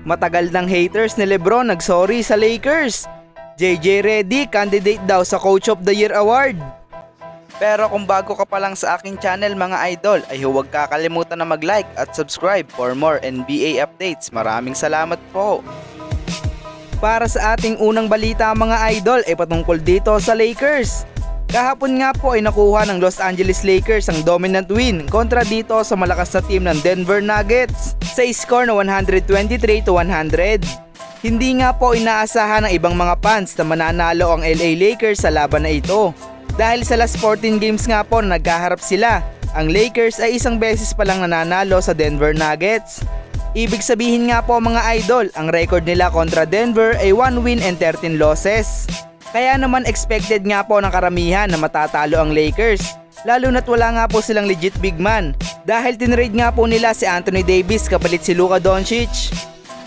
Matagal ng haters ni Lebron nagsorry sa Lakers. JJ Reddy candidate daw sa Coach of the Year Award. Pero kung bago ka pa lang sa aking channel mga idol ay huwag kakalimutan na mag-like at subscribe for more NBA updates. Maraming salamat po. Para sa ating unang balita mga idol ay patungkol dito sa Lakers. Kahapon nga po ay nakuha ng Los Angeles Lakers ang dominant win kontra dito sa malakas na team ng Denver Nuggets sa score na 123 to 100. Hindi nga po inaasahan ng ibang mga fans na mananalo ang LA Lakers sa laban na ito. Dahil sa last 14 games nga po na nagkaharap sila, ang Lakers ay isang beses pa lang nananalo sa Denver Nuggets. Ibig sabihin nga po mga idol, ang record nila kontra Denver ay 1 win and 13 losses. Kaya naman expected nga po ng karamihan na matatalo ang Lakers. Lalo na't wala nga po silang legit big man dahil tinrade nga po nila si Anthony Davis kapalit si Luka Doncic.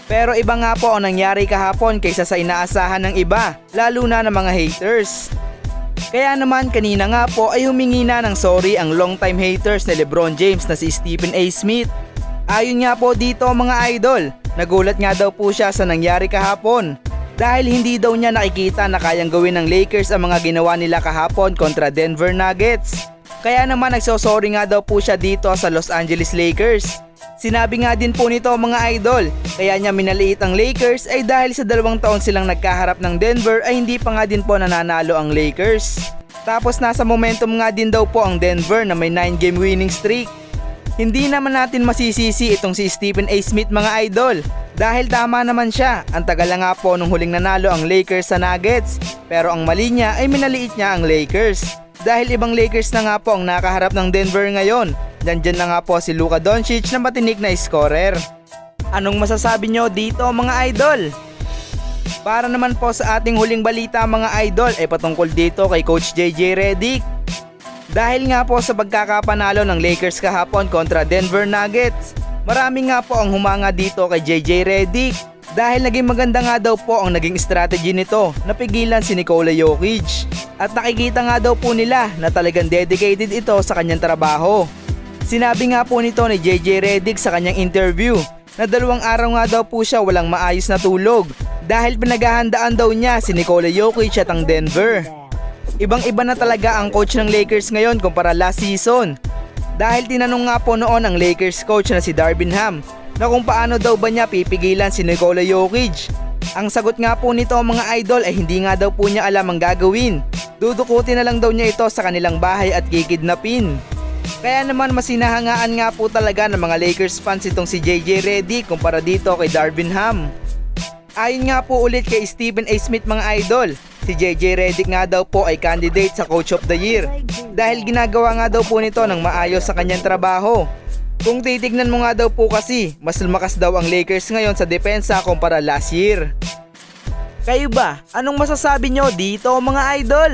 Pero iba nga po ang nangyari kahapon kaysa sa inaasahan ng iba, lalo na ng mga haters. Kaya naman kanina nga po ay humingi na ng sorry ang longtime haters ni Lebron James na si Stephen A. Smith. Ayon nga po dito mga idol, nagulat nga daw po siya sa nangyari kahapon. Dahil hindi daw niya nakikita na kayang gawin ng Lakers ang mga ginawa nila kahapon kontra Denver Nuggets. Kaya naman nagsosorry nga daw po siya dito sa Los Angeles Lakers. Sinabi nga din po nito mga idol, kaya niya minaliit ang Lakers ay dahil sa dalawang taon silang nagkaharap ng Denver ay hindi pa nga din po nananalo ang Lakers. Tapos nasa momentum nga din daw po ang Denver na may 9 game winning streak. Hindi naman natin masisisi itong si Stephen A. Smith mga idol. Dahil tama naman siya, ang tagal na nga po nung huling nanalo ang Lakers sa Nuggets. Pero ang mali niya ay minaliit niya ang Lakers. Dahil ibang Lakers na nga po ang nakaharap ng Denver ngayon. Nandyan na nga po si Luka Doncic na matinik na scorer. Anong masasabi nyo dito mga idol? Para naman po sa ating huling balita mga idol ay patungkol dito kay Coach JJ Redick. Dahil nga po sa pagkakapanalo ng Lakers kahapon kontra Denver Nuggets, marami nga po ang humanga dito kay JJ Redick. Dahil naging maganda nga daw po ang naging strategy nito na pigilan si Nikola Jokic. At nakikita nga daw po nila na talagang dedicated ito sa kanyang trabaho. Sinabi nga po nito ni JJ Redick sa kanyang interview na dalawang araw nga daw po siya walang maayos na tulog dahil pinaghahandaan daw niya si Nikola Jokic at ang Denver. Ibang iba na talaga ang coach ng Lakers ngayon kumpara last season. Dahil tinanong nga po noon ang Lakers coach na si Darvin Ham na kung paano daw ba niya pipigilan si Nikola Jokic. Ang sagot nga po nito mga idol ay hindi nga daw po niya alam ang gagawin. Dudukutin na lang daw niya ito sa kanilang bahay at kikidnapin. Kaya naman masinahangaan nga po talaga ng mga Lakers fans itong si JJ Reddy kumpara dito kay Darvin Ham. Ayon nga po ulit kay Stephen A. Smith mga idol, si JJ Redick nga daw po ay candidate sa Coach of the Year dahil ginagawa nga daw po nito ng maayos sa kanyang trabaho. Kung titignan mo nga daw po kasi, mas lumakas daw ang Lakers ngayon sa depensa kumpara last year. Kayo ba? Anong masasabi nyo dito mga idol?